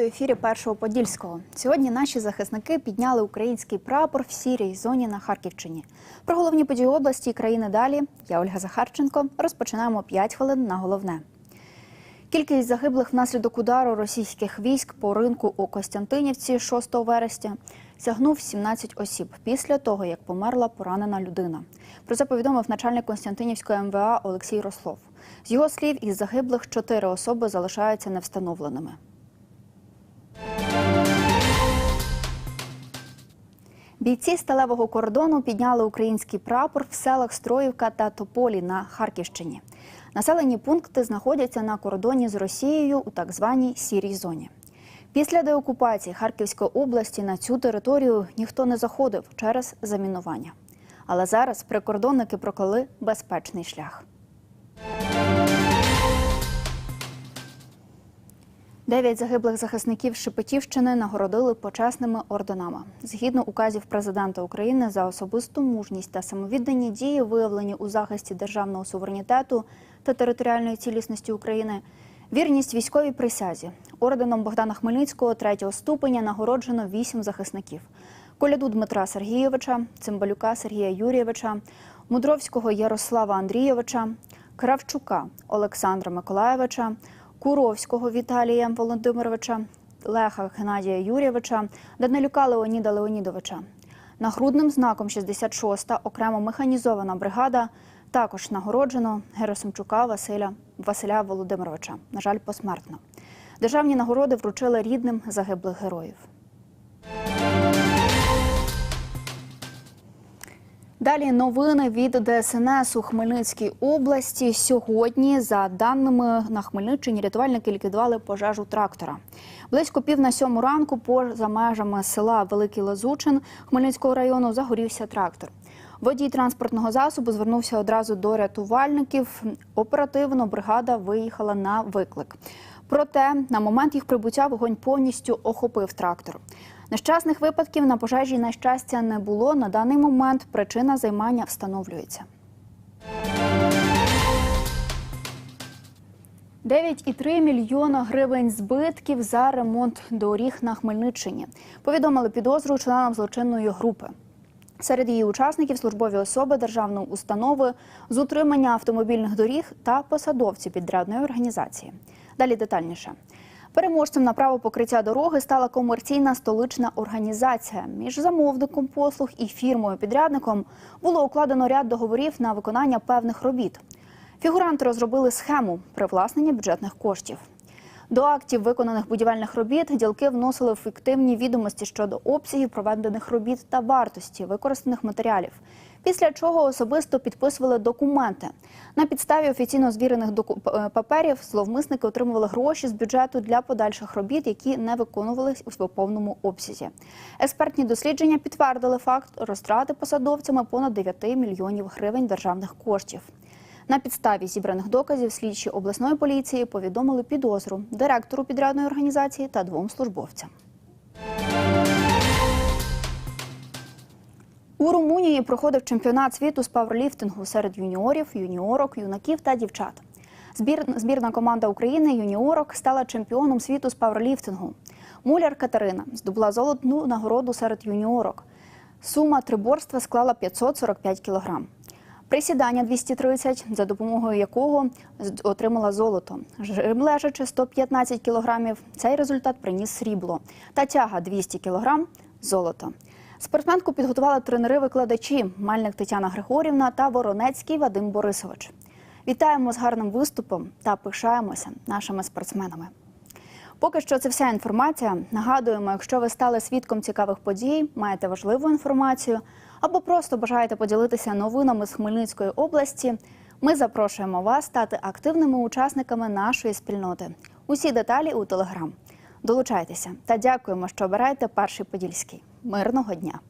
В ефірі першого подільського. Сьогодні наші захисники підняли український прапор в сірій зоні на Харківщині. Про головні події області і країни далі. Я Ольга Захарченко. Розпочинаємо 5 хвилин на головне. Кількість загиблих внаслідок удару російських військ по ринку у Костянтинівці 6 вересня сягнув 17 осіб після того, як померла поранена людина. Про це повідомив начальник Константинівської МВА Олексій Рослов. З його слів, із загиблих чотири особи залишаються невстановленими. Бійці сталевого кордону підняли український прапор в селах Строївка та Тополі на Харківщині. Населені пункти знаходяться на кордоні з Росією у так званій сірій зоні. Після деокупації Харківської області на цю територію ніхто не заходив через замінування. Але зараз прикордонники проклали безпечний шлях. Дев'ять загиблих захисників Шепетівщини нагородили почесними орденами. Згідно указів президента України за особисту мужність та самовіддані дії, виявлені у захисті державного суверенітету та територіальної цілісності України, вірність військовій присязі. Орденом Богдана Хмельницького третього ступеня нагороджено вісім захисників: Коляду Дмитра Сергійовича, Цимбалюка Сергія Юрійовича, Мудровського Ярослава Андрійовича, Кравчука Олександра Миколаєвича. Куровського Віталія Володимировича, Леха Геннадія Юрійовича, Данилюка Леоніда Леонідовича. Нагрудним знаком 66-та окремо механізована бригада також нагороджено Герасимчука Василя Василя Володимировича. На жаль, посмертно. Державні нагороди вручили рідним загиблих героїв. Далі новини від ДСНС у Хмельницькій області. Сьогодні, за даними на Хмельниччині, рятувальники ліквідували пожежу трактора. Близько пів на сьому ранку, поза межами села Великий Лазучин Хмельницького району, загорівся трактор. Водій транспортного засобу звернувся одразу до рятувальників. Оперативно бригада виїхала на виклик. Проте на момент їх прибуття вогонь повністю охопив трактор. Нещасних випадків на пожежі, на щастя, не було. На даний момент причина займання встановлюється. 9,3 мільйона гривень збитків за ремонт доріг на Хмельниччині. Повідомили підозру членам злочинної групи. Серед її учасників службові особи державної установи з утримання автомобільних доріг та посадовці підрядної організації. Далі детальніше. Переможцем на право покриття дороги стала комерційна столична організація. Між замовником послуг і фірмою-підрядником було укладено ряд договорів на виконання певних робіт. Фігуранти розробили схему привласнення бюджетних коштів. До актів виконаних будівельних робіт ділки вносили фіктивні відомості щодо обсягів проведених робіт та вартості використаних матеріалів. Після чого особисто підписували документи. На підставі офіційно звірених е, паперів зловмисники отримували гроші з бюджету для подальших робіт, які не виконувались у повному обсязі. Експертні дослідження підтвердили факт розтрати посадовцями понад 9 мільйонів гривень державних коштів. На підставі зібраних доказів слідчі обласної поліції повідомили підозру директору підрядної організації та двом службовцям. У Румунії проходив чемпіонат світу з пауерліфтингу серед юніорів, юніорок, юнаків та дівчат. Збір, збірна команда України юніорок стала чемпіоном світу з пауерліфтингу. Муляр Катерина здобула золотну нагороду серед юніорок. Сума триборства склала 545 кілограм. Присідання 230, за допомогою якого отримала золото. Жим лежачи 115 кілограмів. Цей результат приніс срібло. Та тяга 200 кілограм – золото. Спортсменку підготували тренери-викладачі Мальник Тетяна Григорівна та Воронецький Вадим Борисович. Вітаємо з гарним виступом та пишаємося нашими спортсменами. Поки що це вся інформація. Нагадуємо, якщо ви стали свідком цікавих подій, маєте важливу інформацію або просто бажаєте поділитися новинами з Хмельницької області. Ми запрошуємо вас стати активними учасниками нашої спільноти. Усі деталі у телеграм. Долучайтеся та дякуємо, що обираєте перший подільський. Мирного дня!